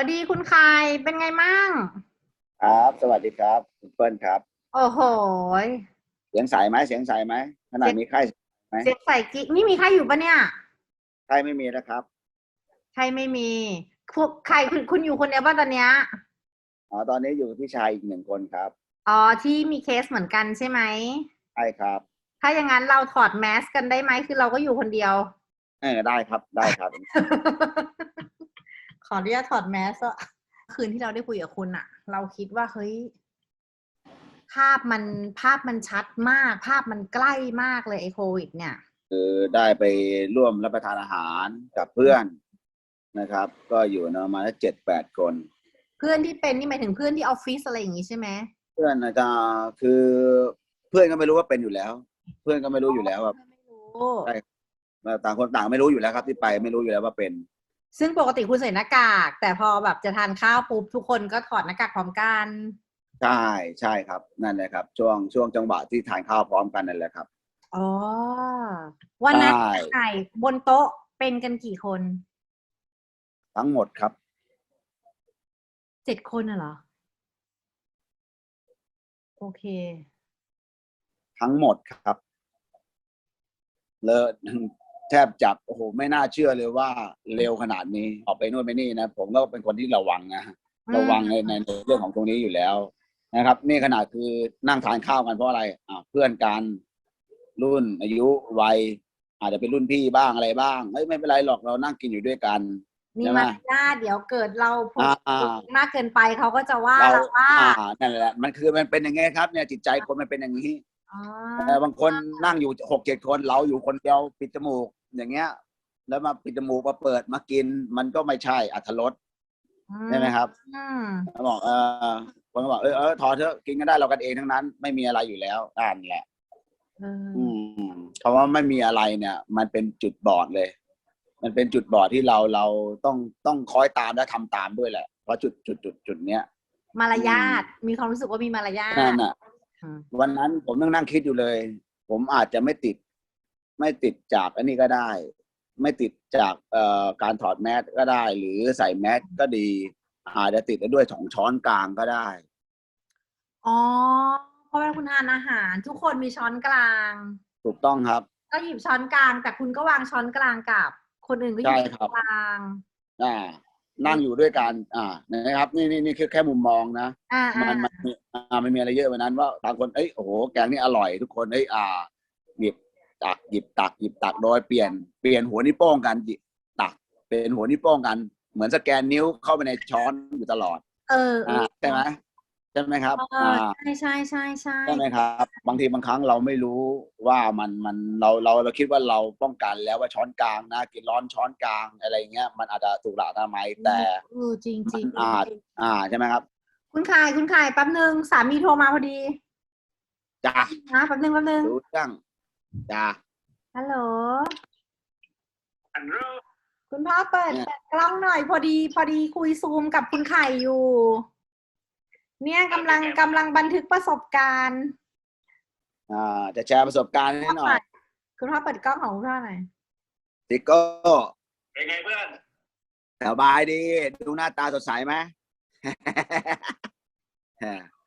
วัสดีคุณคายเป็นไงมั่งครับ สวัสดีครับคุณเปิ้ลครับ โอ้โหยเสียงใสไหมเสียงใสไหมขนาดมีไข้เสียงใส่กิ๊กนี่มีใครอยู่ปะเนี่ยไข้ไม่มีนะครับใครไม่มีพวกใครคุณคุณอยู่คนเดียวป่ะตอนเนี้ยอ๋อตอนนี้อยู่กับพี่ชายอีกหนึ่งคนครับอ๋อที่มีเคสเหมือนกันใช่ไหมใช่ครับ ถ้าอย่างนั้นเราถอดแมสกันได้ไหมคือเราก็อยู่คนเดียวเออได้ครับได้ครับ ขออนุญาตถอดแมสอะคืนที่เราได้คุยกับคุณอะเราคิดว่าเฮ้ยภาพมันภาพมันชัดมาก ภาพมันใกล้มากเลยไอ้โควิด เนี่ย คือได้ไปร่วมรับประทานอาหารกับเพื่อนนะครับ ก็อยู่นะประมาณเจ็ดแปดคน เพื่อนที่เป็นนี่หมายถึงเพื่อนที่ออฟฟิศอะไรอย่างงี้ใช่ไหมเพื่อนอาจารย์คือเพื่อนก็ไม่รู้ว่าเป็นอยู่แล้ว เพื่อนก็ไม่รู้อยู่แล้วว่าไม่รู้ใช่ต่างคนต่างไม่รู้อยู่แล้วครับ ที่ไปไม่รู้อยู่แล้วว่าเป็น ซึ่งปกติคุณใส่หน้ากาก แต่พอแบบจะทานข้าวปุ๊บทุกคนก็ถอดหน้ากากพร้อมกัน ใช่ใช่ครับ นั่นแหละครับ ช่วงช่วงจังหวะที่ทานข้าวพร้อมกันนั่นแหละครับ อ๋อ วันนั้นใช่ไข่บนโต๊ะเป็นกันกี่คนทั้งหมดครับ เจ็ดคนน่ะเหรอ โอเค ทั้งหมดครับ เลอะ แทบจับโอ้โหไม่น่าเชื่อเลยว่าเร็วขนาดนี้ออกไปนู่นไปนี่นะ ผมก็เป็นคนที่ระวังนะอืมระวังในในในเรื่องของตรงนี้อยู่แล้วนะครับ นี่ขนาดคือนั่งทานข้าวกันเพราะอะไรอ่าเพื่อนกันรุ่นอายุวัยอาจจะเป็นรุ่นพี่บ้างอะไรบ้างเฮ้ยไม่เป็นไรหรอกเรานั่งกินอยู่ด้วยกันมีใช่ไหมมารยาทเดี๋ยวเกิดเราพูดอ่ามากเกินไปเขาก็จะว่าเราเราว่าอ่านั่นแหละมันคือมันเป็นอย่างงี้ครับเนี่ยจิตใจคนมันเป็นอย่างนี้อ๋อเออบางคนนั่งอยู่หกเจ็ดคนเราอยู่คนเดียวปิดจมูก อย่างเงี้ย แล้วมาปิดจมูกมาเปิดมากิน มันก็ไม่ใช่อัธรสใช่ไหมครับอืมเขาบอกเออคนก็บอกเออเออถอดเถอะกินกันได้เรากันเองทั้งนั้น ไม่มีอะไรอยู่แล้วอ่านแหละเอออืมคำว่าไม่มีอะไรเนี่ย มันเป็นจุดบอดเลย มันเป็นจุดบอดที่เราเราต้องต้องคอยตามและทำตามด้วยแหละ เพราะจุดจุดจุดจุดเนี้ยมารยาทมีความรู้สึกว่ามีมารยาทนั่นน่ะอืมวันนั้นผมนั่งนั่งคิดอยู่เลย ผมอาจจะไม่ติด ไม่ติดจากอันนี้ก็ได้ ไม่ติดจากเอ่อการถอดแมสก็ได้ หรือใส่แมสก็ดี อาจจะติดได้ด้วยสองช้อนกลางก็ได้ อ๋อเพราะเวลาคุณทานอาหาร ทุกคนมีช้อนกลาง ถูกต้องครับ ก็หยิบช้อนกลาง แต่คุณก็วางช้อนกลางกับ คนอื่นก็หยิบใช่ช้ครัอบนกลางอ่านั่งอยู่ด้วยกัน อ่า นะครับ นี่นี่นี่คือแค่มุมมองนะอ่ามัอ่านมันมีอ่ามันมีอะไรเยอะกว่านั้นว่าบางคน เอ้ย โอ้โห แกงนี่อร่อยทุกคน เอ้ย อ่าหยิบ ตักหยิบตักหยิบตักโดยเปลี่ยนเปลี่ยนหัวนิ้วโป้งกันหยิบตัก เป็นหัวนิ้วโป้งกัน เหมือนสแกนนิ้วเข้าไปในช้อนอยู่ตลอดเออเออ่าอใช่ไหมใช่ไหมครับเออ่าอใช่ใช่ใช่ใช่ ใช่ไหมครับ บางทีบางครั้งเราไม่รู้ว่ามันมันเราเราเราคิดว่าเราป้องกันแล้วว่าช้อนกลางนะกินร้อนช้อนกลางอะไรเงี้ยมันอาจจะถูกหลักอนามัยแต่ เออจริงจริงมันอาจ อ่าใช่ไหมครับคุณคายคุณคายแป๊บนึงสามีโทรมาพอดีจ้านะแป๊บนึงแป๊บนึงรู้จัง จ้าฮัลโหลอันรูคุณพ่อเปิดเนี่ยเปิดกล้องหน่อยพอดี พอดีคุยซูมกับคุณไข่อยู่ เนี่ยกำลังกำลังบันทึกประสบการณ์อ่าจะแชร์ประสบการณ์ให้หน่อย คุณพ่อเปิดกล้องของคุณพ่อหน่อยติโก้เป็นไงเพื่อนสบายดี ดูหน้าตาสดใสไหม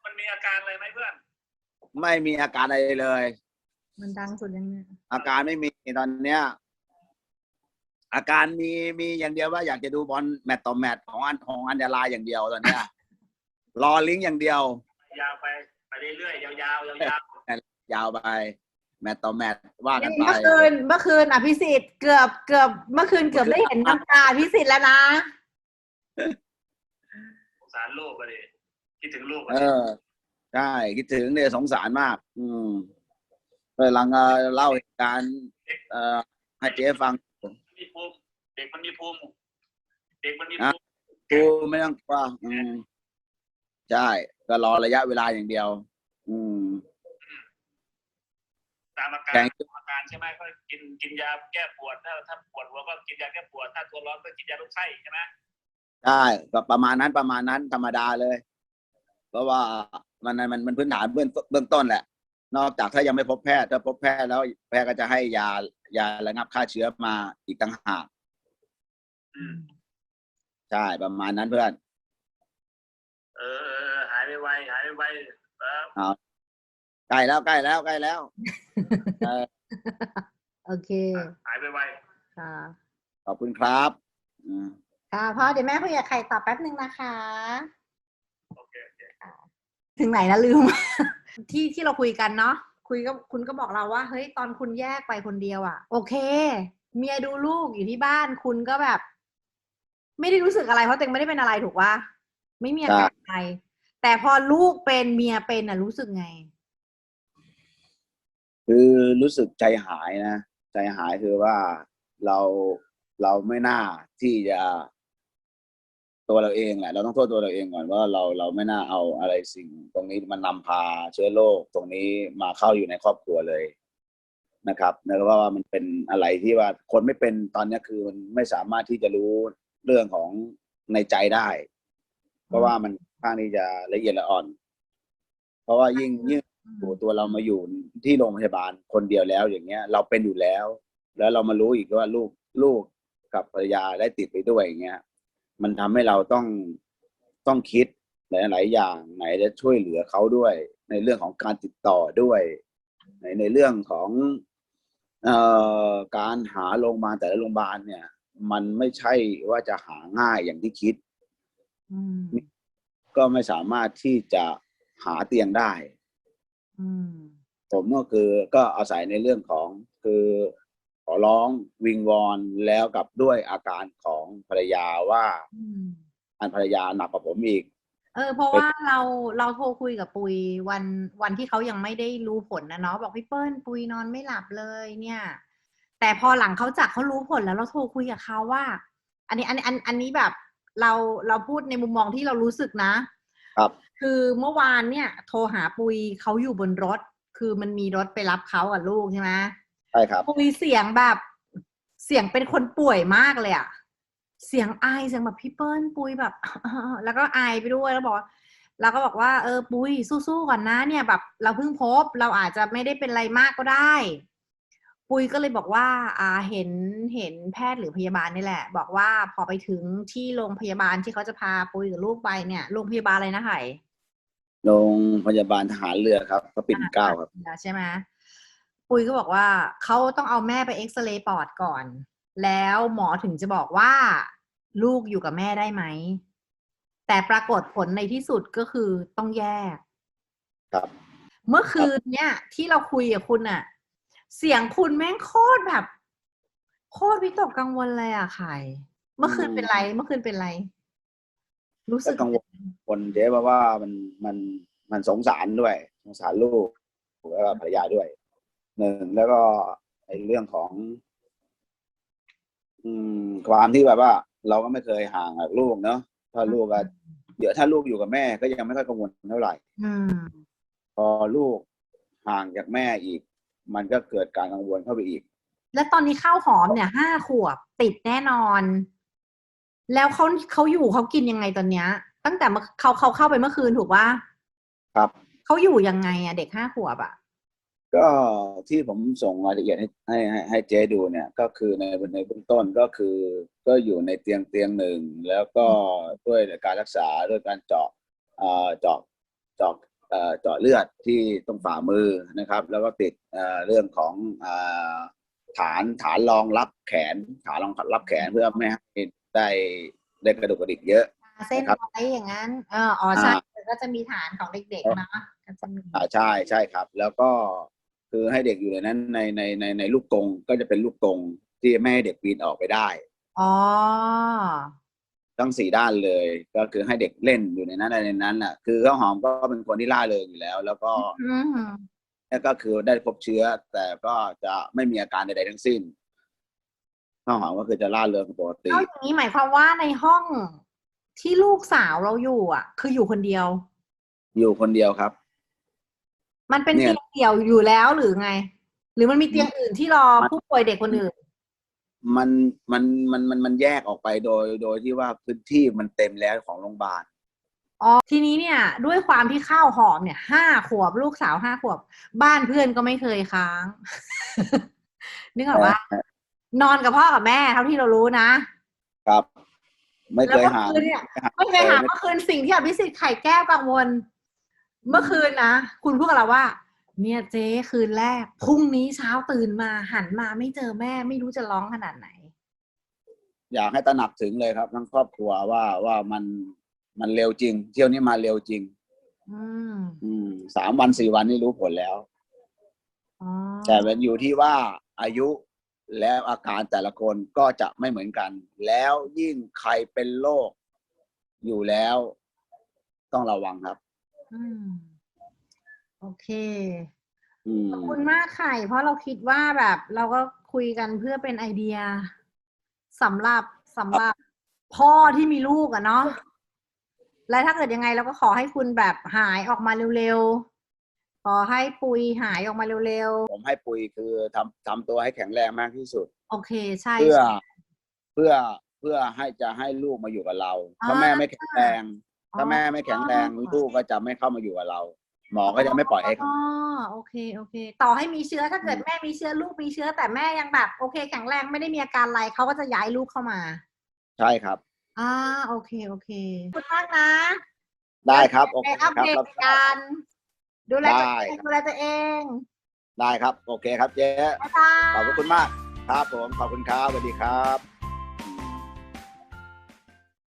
มันมีอาการอะไรไหมเพื่อน ไม่มีอาการอะไรเลย มันดังสุดยังไงอาการไม่มีตอนเนี้ย อาการมีมีอย่างเดียวว่าอยากจะดูบอลแมตต์ต่อแมตต์ของอันของอันดาลาอย่างเดียวตอนเนี้ย รอลิงก์อย่างเดียวยาวไปไปเรื่อยๆยาวๆยาวยาวไป แมตต์ต่อแมตต์ว่ากันไปเมื่อคืนเมื่อคืนอภิสิทธิ์เกือบเกือบเมื่อคืนเกือบได้เห็นน้ำตาอภิสิทธิ์แล้วนะๆสงสารลูกก็ดิคิดถึงลูกก็เอดิอใช่คิดถึงเนี่ยสงสารมาก อืมเออ หลังเอ่อเล่าเหตุการณ์เอ่อให้เจ๊ฟังมันมีภูมิเด็กมันมีภูมิเด็กมันมีอะภูมิกูไม่ต้องกลัว่าอืมใช่ก็รอระยะเวลาอย่างเดียว อืมตามอาการแกงอาการใช่ไหมก็กินกินยาแก้ปวดถ้าถ้าปวดหัวก็กินยาแก้ปวดถ้าตัวร้อนก็กินยาลดไข้ใช่ไหมใช่ก็ประมาณนั้นประมาณนั้นธรรมดาเลย เพราะว่ามันมันมันพื้นฐานเบื้องเบื้องต้นแหละ นอกจากถ้ายังไม่พบแพทย์ถ้าพบแพทย์แล้วแพทย์ก็จะให้ยายาระงับฆ่าเชื้อมาอีกต่างหากอืมใช่ประมาณนั้นเพื่อน เออเออเออหายไปไวหายไปไวเออใกล้แล้วใกล้แล้วใกล้แล้วเออโอเค หายไปไวค่ะขอบคุณครับอืมค่ะพ่อเดี๋ยวแม่คุยกับใครตอบแป๊บนึงนะคะโอเคโอเคถึงไหนแล้วลืม ที่ที่เราคุยกันเนาะคุยก็คุณก็บอกเราว่า เฮ้ยตอนคุณแยกไปคนเดียวอะ่ะ โอเค เมียดูลูกอยู่ที่บ้านคุณก็แบบ ไม่ได้รู้สึกอะไรเพราะเต็งไม่ได้เป็นอะไรถูกปะไม่มีอาการอะไร แต่พอลูกเป็นเมียเป็นอะ รู้สึกไง คือรู้สึกใจหายนะ ใจหายคือว่าเราเราไม่น่าที่จะ ตัวเราเองแหละเราต้องโทษตัวเราเองก่อนว่าเราเราไม่น่าเอาอะไรสิ่ง ตรงนี้มันนำพาเชื้อโรคตรงนี้มาเข้าอยู่ในครอบครัวเลยนะครับเนื่องจากว่ามันเป็นอะไรที่ว่าคนไม่เป็นตอนเนี้ยคือมันไม่สามารถที่จะรู้เรื่องของในใจได้ เพราะว่ามันค่อนข้างที่จะละเอียดละอ่อน เพราะว่ายิ่งยิ่งโอ้โหตัวเรามาอยู่ที่โรงพยาบาลคนเดียวแล้วอย่างเงี้ย เราเป็นอยู่แล้ว แล้วเรามารู้อีกว่าลูกลูกกับภรรยาได้ติดไปด้วยอย่างเงี้ย มันทำให้เราต้องต้องคิดหลาย ๆ อย่างไหนจะช่วยเหลือเขาด้วย ในเรื่องของการติดต่อด้วย ในในเรื่องของเอ่อการหาโรงพยาบาลแต่ละโรงพยาบาลเนี่ย มันไม่ใช่ว่าจะหาง่ายอย่างที่คิดอืมก็ไม่สามารถที่จะหาเตียงได้อืมผมก็คือก็อาศัยในเรื่องของคือข อร้องวิงวอนแล้วกับด้วยอาการของภรรยาว่าอืมอันภรรยาหนักกว่าผมอีก เออ เพราะว่าเราเราโทรคุยกับปุยวันวันที่เขายังไม่ได้รู้ผลนะเนาะบอกพี่เปิ้ลปุยนอนไม่หลับเลย เนี่ย แต่พอหลังเขาจากเขารู้ผลแล้วเราโทรคุยกับเขาว่า อันนี้อันนี้อันอันนี้แบบเราเราพูดในมุมมองที่เรารู้สึกนะ ครับ คือเมื่อวานเนี่ย โทรหาปุยเขาอยู่บนรถ คือมันมีรถไปรับเขากับลูกใช่ไหม ใช่ครับปุยเสียงแบบเสียงเป็นคนป่วยมากเลยอะเสียงอายเสียงแบบพี่เปิ้ลปุยแบบแล้วก็อายไปด้วยแล้วบอกว่าแล้วก็บอกว่าเออปุยสู้ๆก่อนนะ เนี่ยแบบ เราเพิ่งพบ เราอาจจะไม่ได้เป็นอะไรมากก็ได้ ปุยก็เลยบอกว่า อ่าเห็นเห็นแพทย์หรือพยาบาลนี่แหละ บอกว่าพอไปถึงที่โรงพยาบาลที่เขาจะพาปุยกับลูกไปเนี่ยโรงพยาบาลอะไรนะไห่โรงพยาบาลทหารเรือครับพระปิ่นเกล้าครับใช่ไหม ปุยก็บอกว่าเขาต้องเอาแม่ไปเอ็กซเรย์ปอดก่อน แล้วหมอถึงจะบอกว่าลูกอยู่กับแม่ได้ไหม แต่ปรากฏผลในที่สุดก็คือต้องแยก ครับ เมื่อคืนเนี่ยที่เราคุยกับคุณอะเสียงคุณแม่งโคตรแบบ โคตรวิตกกังวลเลยอะไข่เมื่อคืนเป็นไร เมื่อคืนเป็นไร รู้สึกกังวลคนเจ๊เพราะว่ามันมันมันสงสารด้วย สงสารลูกแล้วก็ภรรยาด้วย หนึ่งแล้วก็ไอ้เรื่องของ อืม ความที่แบบว่า เราก็ไม่เคยห่างกับลูกเนาะถ้าลูกอะเดี๋ยวถ้าลูกอยู่กับแม่ก็ยังไม่ค่อยกังวลเท่าไหร่ อืมพอลูกห่างจากแม่อีก มันก็เกิดการกังวลเข้าไปอีก แล้วตอนนี้ข้าวหอมเนี่ยห้าขวบติดแน่นอน แล้วเขาเขาอยู่เขากินยังไงตอนเนี้ย ตั้งแต่เมื่อเขาเขาเข้าไปเมื่อคืนถูกว่าครับ เขาอยู่ยังไงอะเด็กห้าขวบอะ ก็ที่ผมส่งรายละเอียดให้ให้ให้ให้เจ๊ดูเนี่ย ก็คือในในเบื้องต้นก็คือ ก็อยู่ในเตียงเตียงหนึ่ง แล้วก็ด้วยการรักษาด้วยการเจาะเอ่อเจาะเจาะเอ่อเจาะเลือดที่ตรงฝ่ามือนะครับ แล้วก็ติดเอ่อเรื่องของเอ่อฐานฐานรองรับแขนฐานรองรับแขนเพื่อไม่ให้ได้ได้กระดูกกระดิกเยอะ เส้นครับไว้อย่างนั้นเอออ๋อใช่อ่าก็จะมีฐานของเด็กๆเนาะก็จะมี อ่าใช่ใช่ครับ แล้วก็ คือให้เด็กอยู่ในนั้นในในในในลูกกรงก็จะเป็นลูกกรงที่ไม่ให้เด็กปีนออกไปได้ อ๋อ ทั้งสี่ด้านเลย ก็คือให้เด็กเล่นอยู่ในนั้นในนั้นน่ะ คือข้าวหอมก็เป็นคนที่ล่าเริงอยู่แล้ว แล้วก็อืมแล้วก็คือได้พบเชื้อ แต่ก็จะไม่มีอาการใดๆทั้งสิ้นข้าวหอมก็คือจะล่าเริงปกติเอาอย่างนี้หมายความว่าในห้องที่ลูกสาวเราอยู่อะ คืออยู่คนเดียว อยู่คนเดียวครับ มันเป็นเนี่ยเตียงเดี่ยวอยู่แล้วหรือไง หรือมันมีเตียงอื่นที่รอผู้ป่วยเด็กคนอื่น มันมันมันมันมันแยกออกไปโดยโดยที่ว่าพื้นที่มันเต็มแล้วของโรงพยาบาลอ๋อทีนี้เนี่ย ด้วยความที่ข้าวหอมเนี่ยห้าขวบลูกสาวห้าขวบ บ้านเพื่อนก็ไม่เคยค้างนึกออกว่านอนกับพ่อกับแม่เท่าที่เรารู้นะ ครับ ไม่แล้เควยเมื่อหาคืนเนี่ยไม่เคยหาเมื่อคืนสิ่งที่อภิสิทธิ์ไข่แก้วกังวล เมื่อคืนนะ คุณพูดกับเราว่า เนี่ยเจ๊คืนแรกพรุ่งนี้เช้าตื่นมาหันมาไม่เจอแม่ ไม่รู้จะร้องขนาดไหน อยากให้ตระหนักถึงเลยครับ ทั้งครอบครัวว่าว่ามันมันเร็วจริง เที่ยวนี้มาเร็วจริง อืมอืมสามวันสี่วันนี่รู้ผลแล้ว อ๋อแต่มันอยู่ที่ว่าอายุแล้วอาการแต่ละคนก็จะไม่เหมือนกัน แล้วยิ่งใครเป็นโรคอยู่แล้ว ต้องระวังครับ อืมโอเคอืมขอบคุณมากไข่ เพราะเราคิดว่าแบบเราก็คุยกันเพื่อเป็นไอเดียสำหรับสำหรับพ่อที่มีลูกอะเนาะและถ้าเกิดยังไงเราก็ขอให้คุณแบบหายออกมาเร็วๆ ขอให้ปุยหายออกมาเร็วผมให้ปุ๋ยคือทำทำตัวให้แข็งแรงมากที่สุดๆโอเคใช่เพื่อใช่เพื่อเพื่อให้จะให้ลูกมาอยู่กับเรา ถ้าอ่าแม่ไม่แข็งแรง ถ้าแม่ไม่แข็งแรงอ๋อลูกก็จะไม่เข้ามาอยู่กับเรา หมอก็จะไม่ปล่อยให้เขาอ๋อโอเคโอเค ต่อให้มีเชื้อถ้าเกิดแม่มีเชื้อลูกมีเชื้อ แต่แม่ยังแบบโอเค แข็งแรงไม่ได้มีอาการอะไรเขาก็จะย้ายลูกเข้ามาใช่ครับอ่าโอเคโอเคขอบคุณมากนะได้ครับโอไปเคคอัรัปบเดตรับทรากับนดูแลตัวได้เองดูแลตัวเองได้ครับ โอเคครับเจ๊บ๊ายบาย ขอบพระคุณมาก ครับผมขอบคุณครับสวัสดีครับ